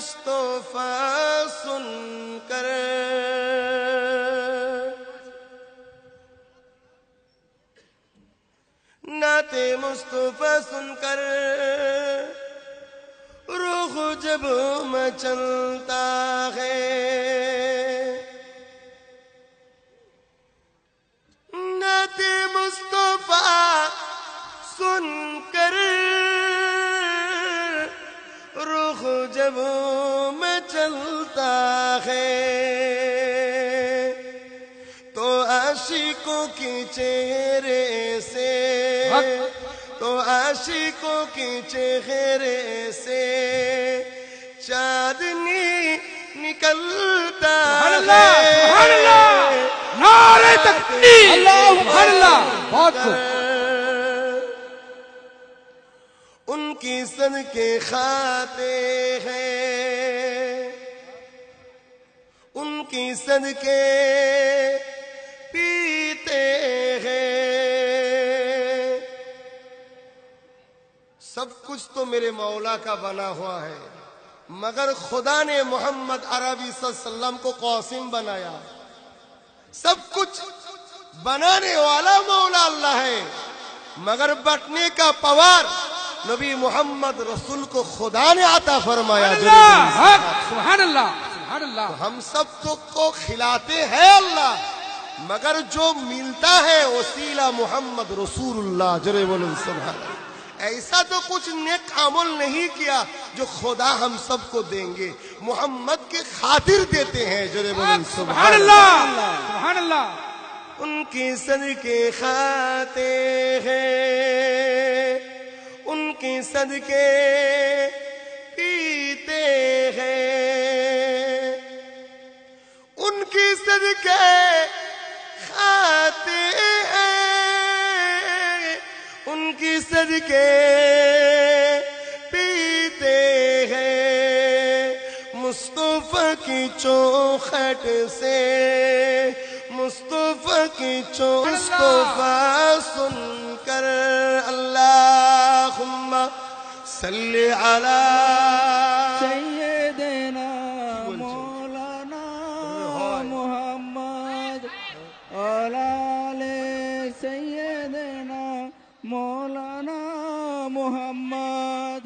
مصطفیٰ سن کر۔ نعت مصطفیٰ سن کر۔ روح جب مچلتا ہے۔ نعت مصطفیٰ سن کر۔ رخ جب میں چلتا ہے۔ تو عاشقوں کی چہرے سے۔ تو عاشقوں کی چہرے سے چاندنی نکلتا ہے۔ نعرہ تکبیر۔ اللہ اللہ ان کی سن کے کھاتے ہیں۔ کی سن کے پیتے ہیں۔ سب کچھ تو میرے مولا کا بنا ہوا ہے، مگر خدا نے محمد عربی صلی اللہ علیہ وسلم کو قاسم بنایا۔ سب کچھ بنانے والا مولا اللہ ہے، مگر بٹنے کا پوار نبی محمد رسول کو خدا نے عطا فرمایا۔ اللہ سبحان اللہ۔ سبحان اللہ. ہم سب تو کو کھلاتے ہیں اللہ. مگر جو ملتا ہے وسیلہ محمد رسول اللہ جرے بولن سبحان اللہ. ایسا تو کچھ نیک عمل نہیں کیا جو خدا ہم سب کو دیں گے. محمد کے خاطر دیتے ہیں جرے بولن سبحان اللہ. سبحان اللہ. ان کی سر کے کھاتے ہیں. ان کے پیتے کی سد کے کھاتے ہیں، ان کی سد کے پیتے ہیں۔ مصطفیٰ کی چوکھٹ سے، مصطفیٰ کی چو مصطفیٰ سن کر، اللہم صلی علی মৌলানা মোহাম্মদ